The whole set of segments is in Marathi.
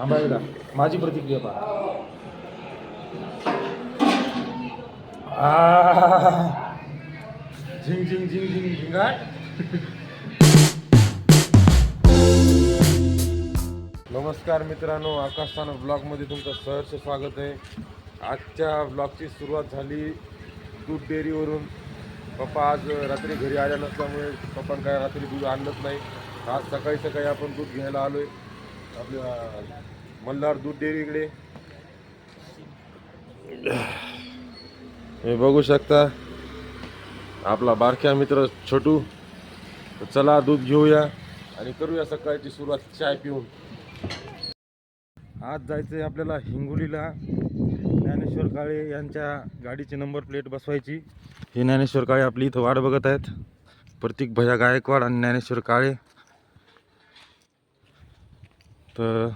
थांबा एकदा माझी प्रतिक्रिया पहा. झिंग झिंग झिंग झिंग झिंगाट नमस्कार मित्रांनो आकाशस्थान ब्लॉगमध्ये तुमचं सहर्ष स्वागत आहे. आजच्या ब्लॉगची सुरुवात झाली दूध डेअरीवरून. पप्पा आज रात्री घरी आल्या नसल्यामुळे पप्पा काय रात्री दूध आणलंच नाही. आज सकाळी सकाळी आपण दूध घ्यायला आलो आहे आपल्या मल्हार दूध डेअरीकडे. हे बघू शकता. आपला बारक्या मित्र छोटू. चला दूध घेऊया आणि करूया सकाळची सुरुवात चाय पिऊन. आज जायचं आहे आपल्याला हिंगोलीला. ज्ञानेश्वर काळे यांच्या गाडीची नंबर प्लेट बसवायची. हे ज्ञानेश्वर काळे आपली इथं वाट बघत आहेत. प्रतीक भैया गायकवाड आणि ज्ञानेश्वर काळे. तर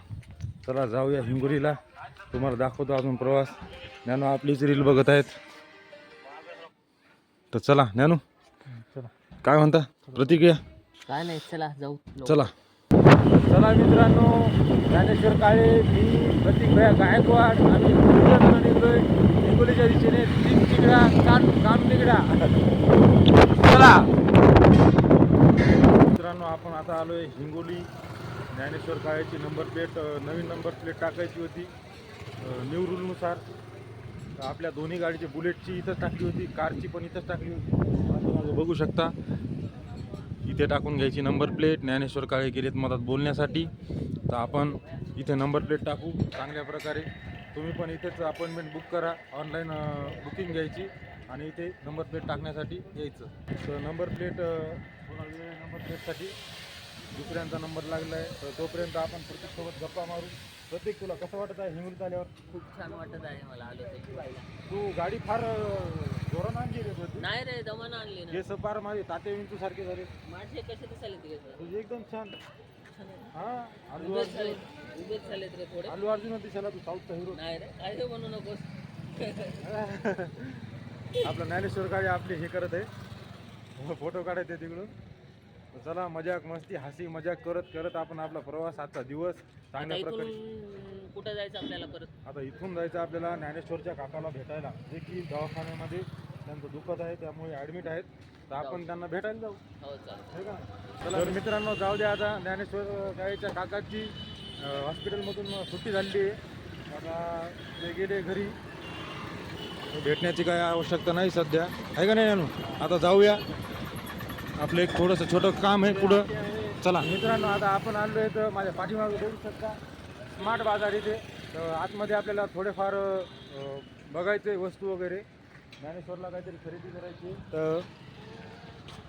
चला जाऊया हिंगोलीला. तुम्हाला दाखवतो अजून प्रवास. ज्ञानू आपलीच रील बघत आहेत. तर चला ज्ञानू काय म्हणता? प्रतिक्रिया? काय नाही चला जाऊ. चला. चला मित्रांनो ज्ञानेश्वर काळे मी प्रतीक भया गायकवाड आम्ही निघलोय हिंगोलीच्या दिशेने. तीन तिकडा कान काम निगडा चला. मित्रांनो आपण आता आलोय हिंगोली. ज्ञानेश्वर काळेची नंबर प्लेट नवीन नंबर प्लेट टाकायची होती. न्यू रूलनुसार तर आपल्या दोन्ही गाडीची बुलेटची इथंच टाकली होती कारची पण इथंच टाकली होती. बघू शकता. इथे टाकून घ्यायची नंबर प्लेट ज्ञानेश्वर काळे गेलेत मदत बोलण्यासाठी. तर आपण इथे नंबर प्लेट टाकू चांगल्या प्रकारे. तुम्ही पण इथेच अपॉइंटमेंट बुक करा. ऑनलाईन बुकिंग घ्यायची आणि इथे नंबर प्लेट टाकण्यासाठी यायचं. तर नंबर प्लेट नंबर प्लेटसाठी दुसऱ्यांचा नंबर लागला आहे तर तोपर्यंत आपण प्रत्येकसोबत गप्पा मारू प्रत्येक तुला कसं वाटत आहे हिंगोलीत आल्यावर खूप छान वाटत आहे मला आलो ते. तू गाडी फार जोरानं आणली रे नाही रे दमानं आणली ना. केस पार माझे ताते विंचू सारखे झाले. माझे कसे दिसायले कसं? तुझे एकदम छान. हा अल्लू उभेच अर्जुन. झालेत उभेच झालेत रे थोडे. अल्लू अर्जुन दिसायला तू साऊथचा हिरो नाही रे काय ते म्हणू नकोस. आपलं ज्ञानेश्वर काळे आपले हे करत आहे. फोटो काढायचे तिकडून. चला मजाक मस्ती हसी मजाक करत करत आपण आपला प्रवास आजचा दिवस आता चांगल्या प्रकारे इथून कुठं जायचं आपल्याला परत? आता इथून जायचं आपल्याला ज्ञानेश्वरच्या काकाला भेटायला. जे की दवाखान्यामध्ये त्यांचं दुखत आहे त्यामुळे ॲडमिट आहेत. तर आपण त्यांना भेटायला जाऊ. हो चालतं हे का तर मित्रांनो जाऊ द्या आता. ज्ञानेश्वर गायच्या काकाची अं, हॉस्पिटलमधून सुट्टी झालेली आहे. आता ते गेले घरी. भेटण्याची काय आवश्यकता नाही सध्या. आहे का नाही आता जाऊया. आपलं एक थोडंसं छोटं काम आहे पुढं. चला. मित्रांनो आता आपण आलो आहे तर माझ्या पाठीमागे बघू शकता. स्मार्ट बाजार इथे. तर आतमध्ये आपल्याला थोडेफार बघायचे वस्तू वगैरे. ज्ञानेश्वरला काहीतरी खरेदी करायची आहे. तर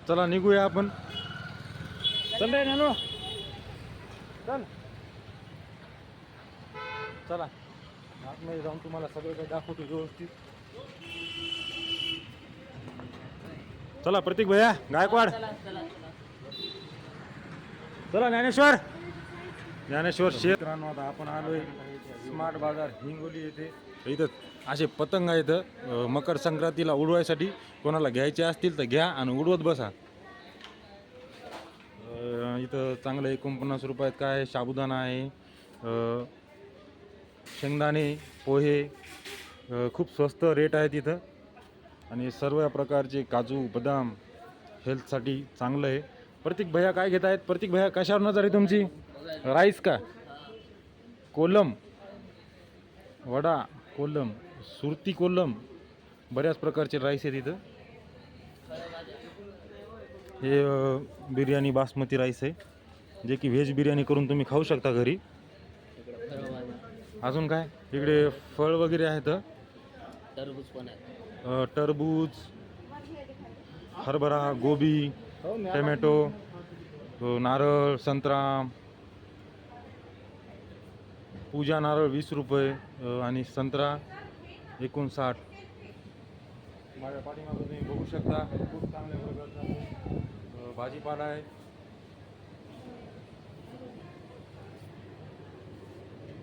चला निघूया आपण. चल रे नानो. चल. चला. आतमध्ये जाऊन तुम्हाला सगळं काही दाखवतो व्यवस्थित. चला प्रतीक भैया गायकवाड. चला ज्ञानेश्वर. ज्ञानेश्वर शेत आता आपण आलोय स्मार्ट बाजार हिंगोली येथे. इथं असे पतंग आहेत मकर संक्रांतीला उडवायसाठी कोणाला घ्यायचे असतील तर घ्या आणि उडवत बसा. इथं चांगलं एकोणपन्नास रुपयात काय साबुदाणा आहे शेंगदाणे पोहे खूप स्वस्त रेट आहेत इथं. आणि सर्व प्रकारचे काजू बदाम हेल्थसाठी चांगलं आहे. प्रतीक भैया काय घेत आहेत? प्रतीक भैया कशावर नजर आहे तुमची? राईस का? कोलम. वडा कोलम. सुरती कोलम. बऱ्याच प्रकारचे राईस आहेत तिथं हे बिर्याणी बासमती राईस आहे जे की व्हेज बिर्याणी करून तुम्ही खाऊ शकता घरी. अजून काय? इकडे फळ वगैरे आहेत टरबूज पण आहे. टरबूज हरभरा गोबी टमॅटो अ, नारळ संत्रा पूजा नारळ वीस रुपये आणि संत्रा एकोणसाठ. माझ्या पाठीमागं तुम्ही बघू शकता खूप चांगल्या प्रकारचा भाजीपाला आहे.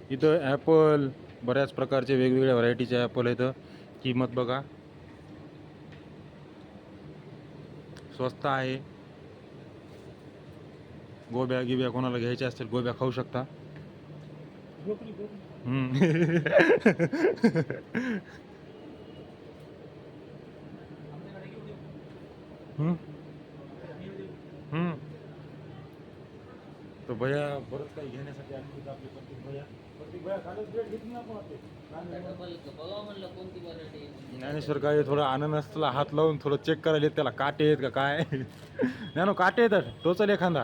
इथं ॲपल बऱ्याच प्रकारचे वेगवेगळ्या व्हरायटीचे ॲपल आहेत. किंमत बघा. स्वस्त आहे. गोब्या गिब्या कोणाला घ्यायच्या असतील गोब्या खाऊ शकता. हम्म. तर भैया बरंच काही घेण्यासाठी होती आपली प्रत्येक भैया प्रत्येक भैया कालच भेट घेतली ना आपण आपली. ज्ञानेश्वर काय थोडं अननसला हात लावून थोडं चेक करायला येत त्याला काटे आहेत का काय? ज्ञानो काटे येतात टोचल एखादा.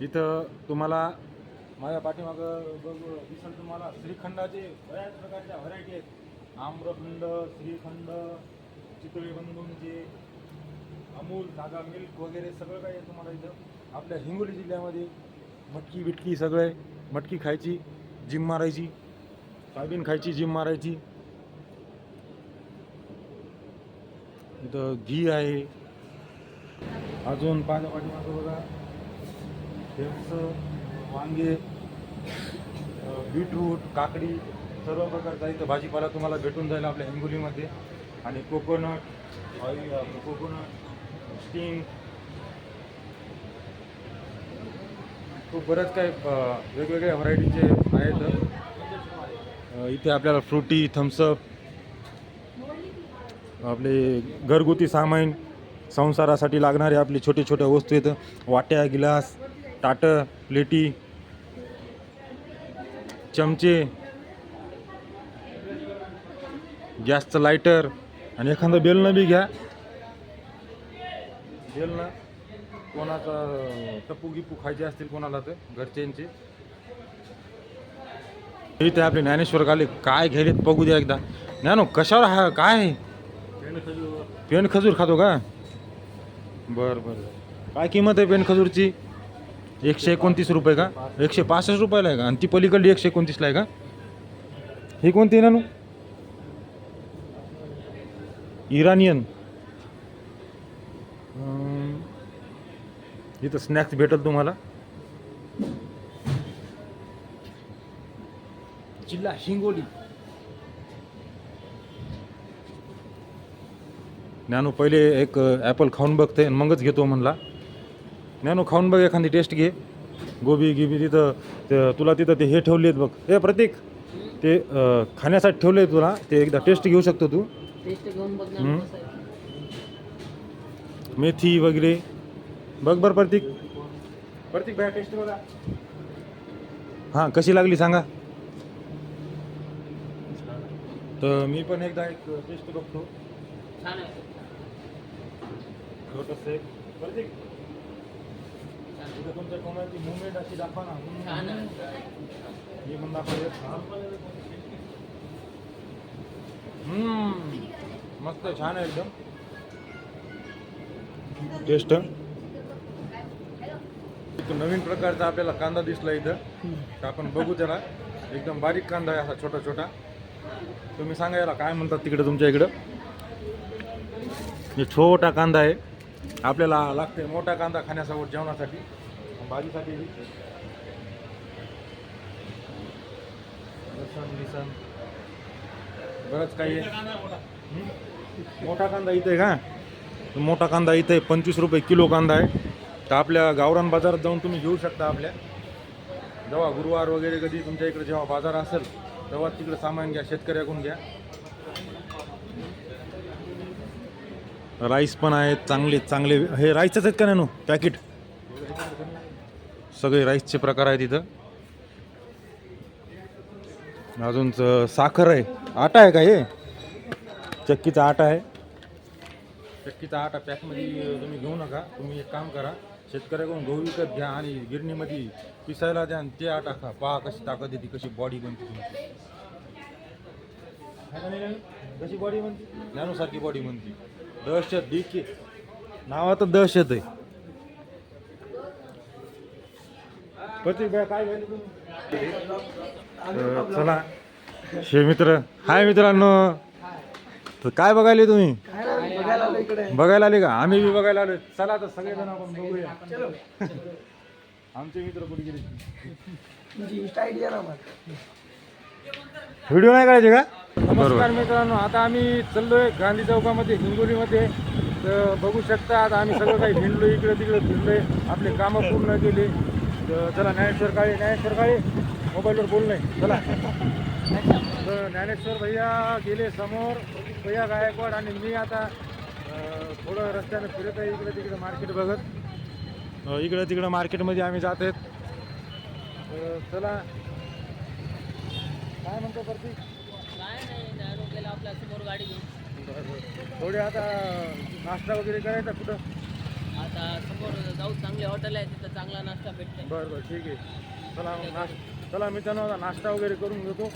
इथं तुम्हाला माझ्या पाठीमागं बघ दिसल तुम्हाला श्रीखंडाचे बऱ्याच प्रकारच्या व्हरायटी आहेत. आम्रखंड श्रीखंड चितळे बंधूंचे अमूल धागा मिल्क वगैरे सगळं काही आहे तुम्हाला इथं. आपल्या हिंगोली जिल्ह्यामध्ये मटकी बिटकी सगळं आहे. मटकी खायची जिम मारायची सोयाबीन खायची जिम मारायची. इथं घी आहे. अजून पाहिलं पाठीमागं बघा. फेमस वांगे बीटरूट काकडी सर्व प्रकारचा इथं भाजीपाला तुम्हाला भेटून जाईल आपल्या हिंगोलीमध्ये. आणि कोकोनट ऑइल कोकोनट. स्टिंग खूप बरंच काही वेगवेगळ्या व्हरायटीचे आहेत. इथे आपल्याला फ्रुटी थम्सअप आपले घरगुती सामान संसारासाठी लागणारे आपले छोटे छोट्या वस्तू आहेत. वाट्या गिलास ताटं प्लेटी चमचे गॅसचं लायटर आणि एखादं बेलनं बी घ्या. बेलणं कोणाचा टप्पू गिप्पू खायचे असतील कोणाला तर घरच्यांचे. इथे आपले ज्ञानेश्वर काले काय घ्यायलेत बघू द्या एकदा. ज्ञानो कशावर हा काय आहे? पेन खजूर खातो का? बर बर काय किंमत आहे पेन खजूरची? एकशे एकोणतीस रुपये का? एकशे पासष्ट रुपयाला आहे का? आणि ती पलीकडली एकशे एकोणतीसला आहे का? ही कोणती आहे ना नू इरानियन इथं स्नॅक्स भेटेल तुम्हाला? जिल्हा हिंगोली. ज्ञानू पहिले एक ॲपल खाऊन बघते आणि मगच घेतो म्हणला. ज्ञानू खाऊन बघ एखादी टेस्ट घे. गोबी गिबी तिथं ते तुला तिथं ते हे ठेवले आहेत बघ. हे प्रतीक ते खाण्यासाठी ठेवले तुला. ते एकदा टेस्ट घेऊ शकतो तू. मेथी वगैरे. बघ बरं प्रतीक. प्रतीक बाय टेस्ट बघा. हाँ कशी लागली सांगा. तर मी पण एकदा एक टेस्ट बघतो. छान आहे. छोटस एक. प्रतीक. इथं तुमच्या कोणाची मुवमेंट अशी दाखवा ना. मी पण दाखवले हम्म. मस्त छान आहे एकदम. टेस्ट नवीन प्रकारचा आपल्याला कांदा दिसला इथं. तर आपण बघू त्याला. एकदम बारीक कांदा आहे असा छोटा छोटा तुम्ही सांगा याला काय म्हणतात तिकडे तुमच्या इकडं? हे छोटा कांदा आहे. आपल्याला लागते मोठा कांदा खाण्यासोबत जेवणासाठी. भाजीसाठी लसण बरंच काही आहे. मोठा कांदा इथे आहे का? मोठा कांदा इथे आहे पंचवीस रुपये किलो कांदा आहे. तर आपल्या गावरान बाजारात जाऊन तुम्ही घेऊ शकता आपल्या. जेव्हा गुरुवार वगैरे कधी तुमच्या इकडे जेव्हा बाजार असेल तेव्हा तिकडे सामान घ्या शेतकऱ्याकडून घ्या. राईस पण आहेत चांगले चांगले. हे राईसच आहेत का नाही पॅकेट सगळे राईसचे प्रकार आहेत इथं. अजून साखर आहे. आटा आहे का हे? चक्कीचा आटा आहे. चक्कीचा आटा पॅकमध्ये तुम्ही घेऊ नका. तुम्ही एक काम करा. शेतकऱ्याकडून गहू विकत घ्या आणि गिरणीमध्ये पिसायला द्या आणि ते आटा खा. पहा कशी ताकद येते कशी बॉडी बनते तुमची. है? कशी बॉडी बनते? ज्ञानूसारखी बॉडी बनते. दहशत डीके नावात दहशत आहे. काय चला. शे मित्र हाय मित्रांनो. तर काय बघायले तुम्ही? बघायला आले का? आम्ही बी बघायला आलो चला तर सगळेजण आपण बघूया. आमचे मित्र कुठे गेले? व्हिडिओ नाही करायचे का? नमस्कार मित्रांनो. आता आम्ही चाललोय गांधी चौकामध्ये हिंगोलीमध्ये. तर बघू शकता आता आम्ही सगळं काही हिंडलो इकडे तिकडे फिरलोय आपले कामं पूर्ण केले. तर चला ज्ञानेश्वर काळे ज्ञानेश्वर काळे. मोबाईलवर बोल नाही. चला. तर ज्ञानेश्वर भैया गेले समोर. भैया गायकवाड आणि मी आता थोडं रस्त्यानं फिरत आहे इकडे तिकडे मार्केट बघत. इकडं तिकडं मार्केटमध्ये आम्ही जात आहेत. चला. काय म्हणतो प्रतीक काय आपल्यासमोर गाडी घेऊन. थोडे आता नाश्ता वगैरे करायचा कुठं? आता समोर जाऊ चांगले हॉटेल आहे तिथं चांगला नाश्ता भेटते बरं बरं ठीक आहे. चला मग नाश चला मित्रांनो आता नाश्ता वगैरे करून घेतो.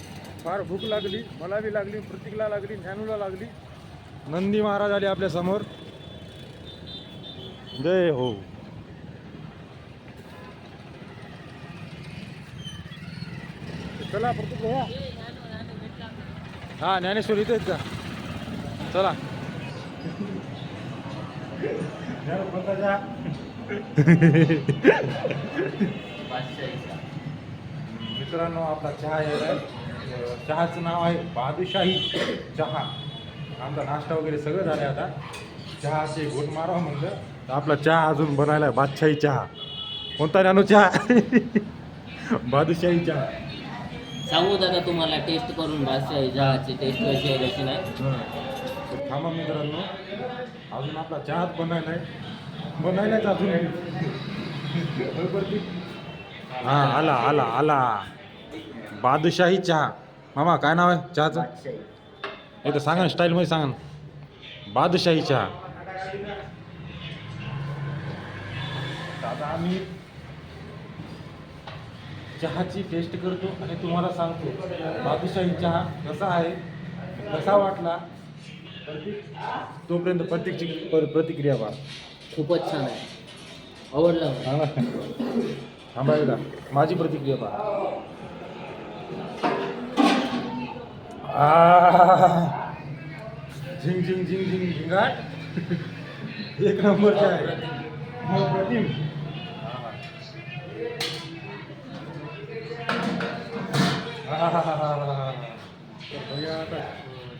फार भूक लागली मला बी लागली प्रतीकला लागली ज्ञानूला लागली. नंदी महाराज आले आपल्यासमोर. जय हो. चला हा ज्ञानेश्वर इथे आहेत का चला. मित्रांनो आपला चहा आहे. चहाचं नाव आहे बादशाही चहा. आमचा नाश्ता वगैरे सगळं झालं आता. चहाचे घोट मारावं म्हणलं. तर आपला चहा अजून बनायला आहे बादशाही चहा. कोणता ज्ञानू चहा? बादशाही चहा. सांगू दादा तुम्हाला टेस्ट करून भाषा चहाची टेस्ट कशी आहे कशी नाही? हं. थांबा मित्रांनो. अजून आपला चहाच बनायला आहे बनायलाच अजून? हा आला आला आला. बादशाही चहा. मामा काय नाव आहे चहाचं? इथं सांगा ना स्टाईलमध्ये सांगा ना. बादशाही चहा आम्ही चहाची टेस्ट करतो आणि तुम्हाला सांगतो बादशाही चहा कसा आहे कसा वाटला? तोपर्यंत प्रतीकची पर- प्रतिक्रिया पहा. खूपच छान आहे. आवडलं. थांबा एकदा. माझी प्रतिक्रिया पहा. झिंग झिंग झिंग झिंग झिंगाट एक नंबरचे आहे मग प्रतिम भैया आता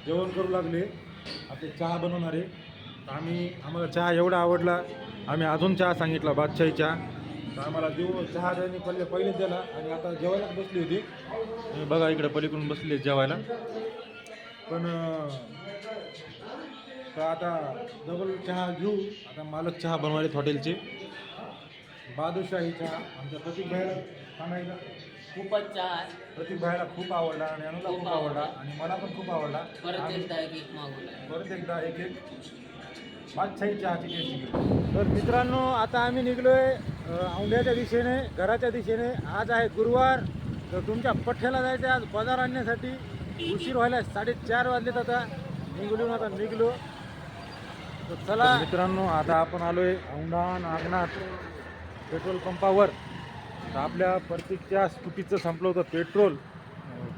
जेवण करू लागले. आता चहा बनवणार आहे. तर आम्ही आम्हाला चहा एवढा आवडला. आम्ही अजून चहा सांगितला बादशाही चहा तर आम्हाला देऊ चहा त्यांनी पहिले पहिलेच दिला आणि आता जेवायलाच बसली होती. बघा इकडे पलीकडून बसली जेवायला. पण तर आता डबल चहा घेऊ. आता मालक चहा बनवायला हॉटेलचे. बादशाही चहा आमच्या प्रतीक भाईला सांगायला खूपच चहा आहे. प्रतीक भाईला खूप आवडला आणि अनुला खूप आवडला. आणि मला पण खूप आवडला. परत आम्ही एकदा एक मागवला. परत एकदा एक एक बादशाही चहाची टेस्ट घेऊ तर मित्रांनो आता आम्ही निघलोय अ, औंढ्याच्या दिशेने घराच्या दिशेने. आज आहे गुरुवार. तर तुमच्या पठ्ठ्याला जायचं आहे आज बाजार आणण्यासाठी. उशीर व्हायला साडेचार वाजलेत आता निघलो आता निघलो. तर चला. मित्रांनो आता आपण आलोय औंढा नागनाथ पेट्रोल पंपावर. तर आपल्या परतीच्या स्कूटीचं संपलं होतं पेट्रोल.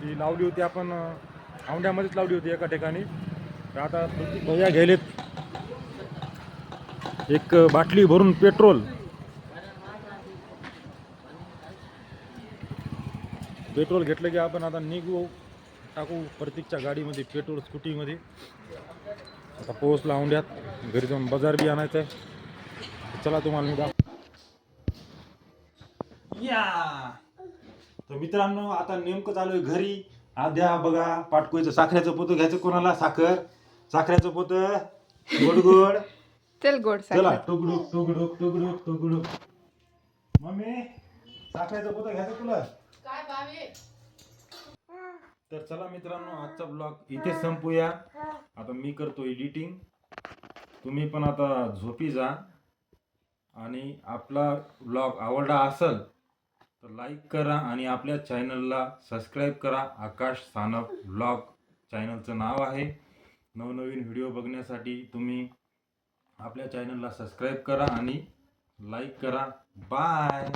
ती लावली होती आपण औंढ्यामध्येच लावली होती एका ठिकाणी. तर आता प्रतीक भैया घ्यायलेत एक बाटली भरून पेट्रोल. पेट्रोल घेतलं की आपण आता निघू. टाकू प्रत्येकच्या गाडीमध्ये पेट्रोल स्कूटीमध्ये आता पोहोचला औंढ्यात घरी जाऊन बाजार बी आणायचं आहे. चला तुम्हाला मी दाख या! तर मित्रांनो आता नेमकं चालू आहे घरी. आद्या बघा पाटकोईचं साखरेचं पोतं. घ्यायचं कोणाला? साखर. साखरेचं पोतं. गोड गोड. चल गोड चला टुकडुक टुकडुक टुकडुक टुकडुक. मम्मी साखरेचं पोतं घ्यायचं तुला तर चला मित्रांनो आजचा ब्लॉग इथे संपूया. आता मी करतो एडिटिंग तुम्ही पण आता झोपी जा. आणि आपला ब्लॉग आवडला असेल तर लाईक करा आणि आपल्या चॅनलला सबस्क्राईब करा. आकाश सानप ब्लॉग चॅनलचं नाव आहे. नवनवीन व्हिडिओ बघण्यासाठी तुम्ही आपल्या चॅनलला सबस्क्राईब करा आणि लाईक करा. बाय